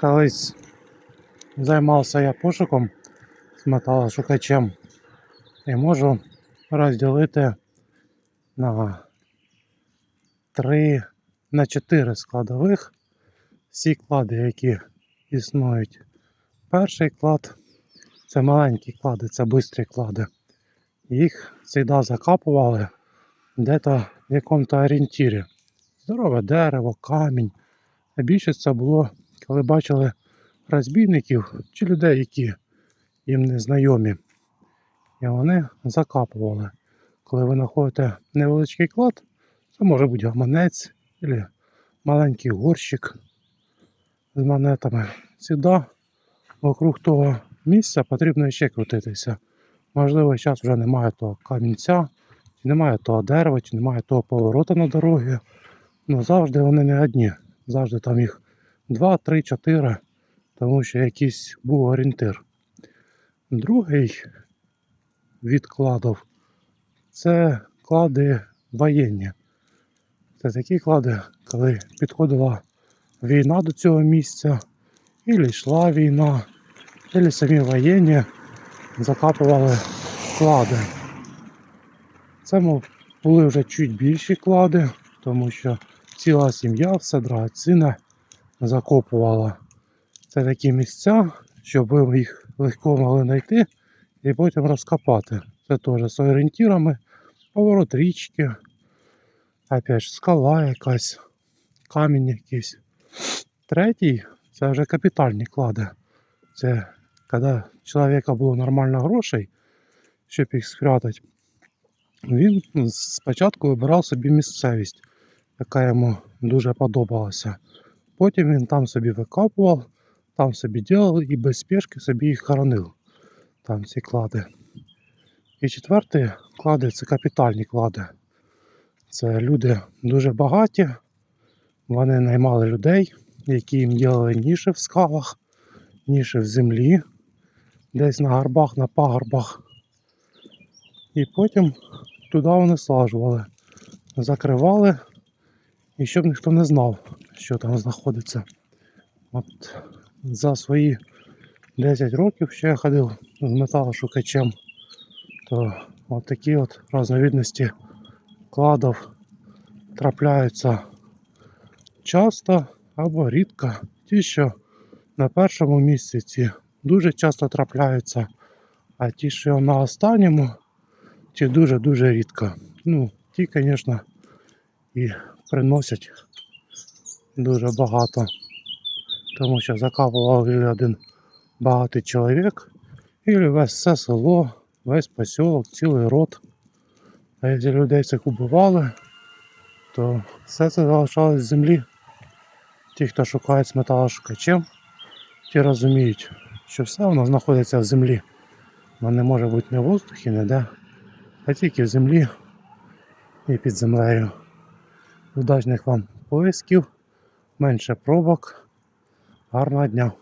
Колись займався я пошуком з металошукачем і можу розділити на три, на чотири складових всі клади, які існують. Перший клад це маленькі клади, це бистрі клади. Їх завжди закапували де-то в якому-то орієнтірі. Здорове дерево, камінь. А більшість це було, коли бачили розбійників чи людей, які їм не знайомі. І вони закапували. Коли ви знаходите невеличкий клад, це може бути гаманець або маленький горщик з монетами. Сюди вокруг того місця потрібно ще крутитися. Можливо, зараз вже немає того камінця, чи немає того дерева, чи немає того повороту на дорогі. Ну завжди вони не одні. Завжди там їх два, три, чотири, тому що якийсь був орієнтир. Другий від кладів це клади воєнні. Це такі клади, коли підходила війна до цього місця, і йшла війна, і самі воєнні закапували клади. Це були вже чуть більші клади, тому що ціла сім'я, все драгоцінне закопувала. Це такі місця, щоб ви їх легко могли знайти і потім розкопати. Це теж з орієнтирами, поворот річки, опять ж, скала якась, камінь якийсь. Третій це вже капітальні клади. Це коли чоловіка було нормально грошей, щоб їх спрятати. Він спочатку вибирав собі місцевість, яка йому дуже подобалася. Потім він там собі викопував, там собі ділив і без спешки собі їх хоронив. Там ці клади. І четвертий клади це капітальні клади. Це люди дуже багаті, вони наймали людей, які їм ділили ніші в скалах, ніші в землі, десь на горбах, на пагорбах. І потім туди вони слажували, закривали, і щоб ніхто не знав, що там знаходиться. От за свої 10 років, що я ходив з металошукачем, то от такі от різновидності кладів трапляються часто або рідко. Ті, що на першому місці дуже часто трапляються, а ті, що на останньому, ті дуже-дуже рідко. Ну, ті, звісно, і приносять дуже багато. Тому що закапував один багатий чоловік, і весь все село, весь посілок, цілий род. А якщо людей цих убивали, то все це залишалось в землі. Ті, хто шукає з металошукачем, ті розуміють, що все воно знаходиться в землі. Воно не може бути ні в воздухі, ніде, а тільки в землі і під землею. Удачних вам поисків, менше пробок. Гарного дня!